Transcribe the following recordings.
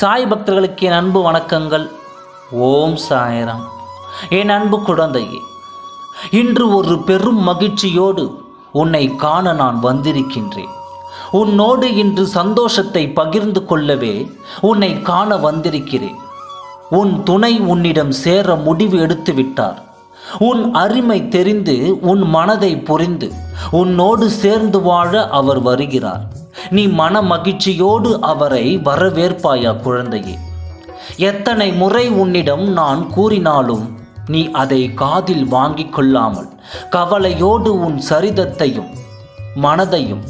சாய் பக்தர்களுக்கு என் அன்பு வணக்கங்கள். ஓம் சாயராம். என் அன்பு குழந்தையே இன்று ஒரு பெரும் மகிழ்ச்சியோடு உன்னை காண நான் வந்திருக்கின்றேன். உன்னோடு இன்று சந்தோஷத்தை பகிர்ந்து கொள்ளவே உன்னை காண வந்திருக்கிறேன். உன் துணை உன்னிடம் சேர முடிவு எடுத்து விட்டார். உன் அருமை தெரிந்து உன் மனதை புரிந்து உன்னோடு சேர்ந்து வாழ அவர் வருகிறார். நீ மன மகிழ்ச்சியோடு அவரை வரவேற்பாயா குழந்தையே? எத்தனை முறை உன்னிடம் நான் கூறினாலும் நீ அதை காதில் வாங்கிக் கொள்ளாமல் கவலையோடு உன் சரிதத்தையும் மனதையும்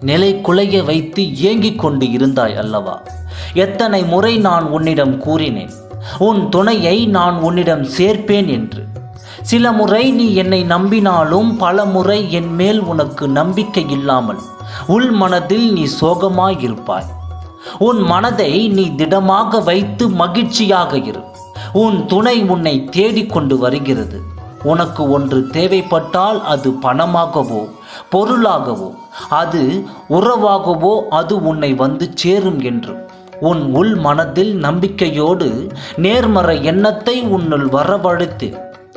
நிலை குலைய வைத்து ஏங்கிக் கொண்டு இருந்தாய் அல்லவா? எத்தனை முறை நான் உன்னிடம் கூறினேன்? உன் துணையை நான் உன்னிடம் சேர்ப்பேன் என்று சில முறை நீ என்னை நம்பினாலும் பல முறை என் மேல் உனக்கு நம்பிக்கை இல்லாமல் உள் மனதில் நீ சோகமாயிருப்பாய். உன் மனதை நீ திடமாக வைத்து மகிழ்ச்சியாக இரு. உன் துணை உன்னை தேடிக்கொண்டு வருகிறது. உனக்கு ஒன்று தேவைப்பட்டால் அது பணமாகவோ பொருளாகவோ அது உறவாகவோ அது உன்னை வந்து சேரும் என்று. உன் உள் மனதில் நம்பிக்கையோடு நேர்மறை எண்ணத்தை உன்னுள் வரவழைத்து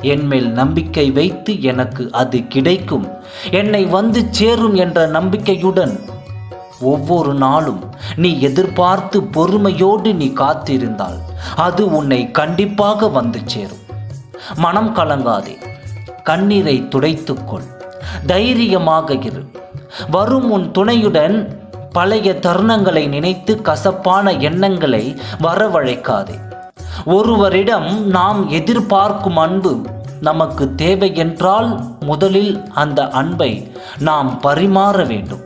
என்மேல் நம்பிக்கை வைத்து எனக்கு அது கிடைக்கும். என்னை வந்து சேரும் என்ற நம்பிக்கையுடன் ஒவ்வொரு நாளும் நீ எதிர்பார்த்து பொறுமையோடு நீ காத்திருந்தால் அது உன்னை கண்டிப்பாக வந்து சேரும். மனம் கலங்காதே. கண்ணீரை துடைத்துக்கொள். தைரியமாக இரு. வரும் உன் துணையுடன் பழைய தருணங்களை நினைத்து கசப்பான எண்ணங்களை வரவழைக்காதே. ஒருவரிடம் நாம் எதிர்பார்க்கும் அன்பு நமக்கு தேவை என்றால் முதலில் அந்த அன்பை நாம் பரிமாற வேண்டும்.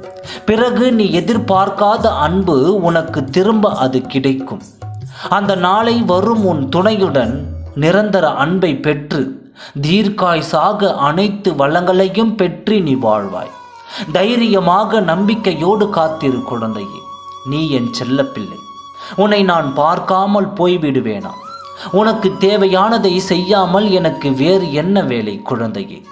பிறகு நீ எதிர்பார்க்காத அன்பு உனக்கு திரும்ப அது கிடைக்கும். அந்த நாளை வரும் உன் துணையுடன் நிரந்தர அன்பை பெற்று தீர்க்காய்சாக அனைத்து வளங்களையும் பெற்று நீ வாழ்வாய். தைரியமாக நம்பிக்கையோடு காத்திரு குழந்தையே நீ என் செல்லப்பிள்ளை. உன்னை நான் பார்க்காமல் போய்விடுவேனா? உனக்கு தேவையானதை செய்யாமல் எனக்கு வேறு என்ன வேலை குழந்தையே?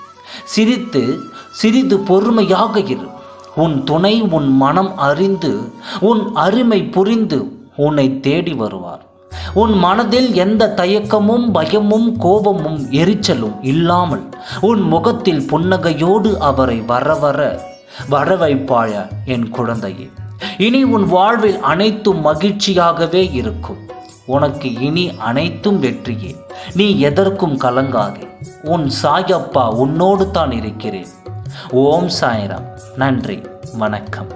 சிரித்து சிறிது பொறுமையாக இரு. உன் துணை உன் மனம் அறிந்து உன் அருமை புரிந்து உன்னை தேடி வருவார். உன் மனதில் எந்த தயக்கமும் பயமும் கோபமும் எரிச்சலும் இல்லாமல் உன் முகத்தில் புன்னகையோடு அவரை வர வர வரவைப்பாய என் குழந்தையே? இனி உன் வாழ்வில் அனைத்தும் மகிழ்ச்சியாகவே இருக்கும். உனக்கு இனி அனைத்தும் வெற்றியே. நீ எதற்கும் கலங்காதே. உன் சாயப்பா உன்னோடு தான் இருக்கிறேன். ஓம் சாய்ராம். நன்றி. வணக்கம்.